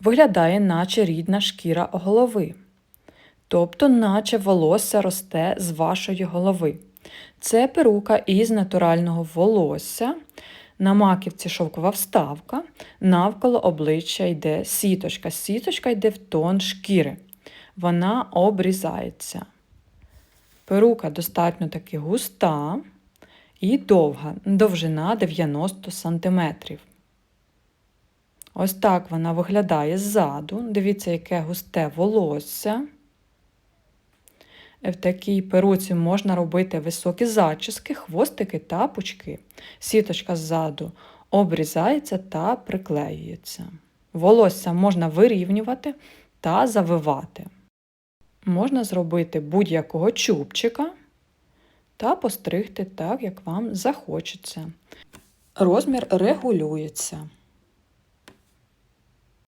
виглядає, наче рідна шкіра голови. Тобто, наче волосся росте з вашої голови. Це перука із натурального волосся. На маківці шовкова вставка, навколо обличчя йде сіточка. Сіточка йде в тон шкіри. Вона обрізається. Перука достатньо таки густа і довга, довжина 90 см. Ось так вона виглядає ззаду. Дивіться, яке густе волосся. В такій перуці можна робити високі зачіски, хвостики та пучки. Сіточка ззаду обрізається та приклеюється. Волосся можна вирівнювати та завивати. Можна зробити будь-якого чубчика та постригти так, як вам захочеться. Розмір регулюється.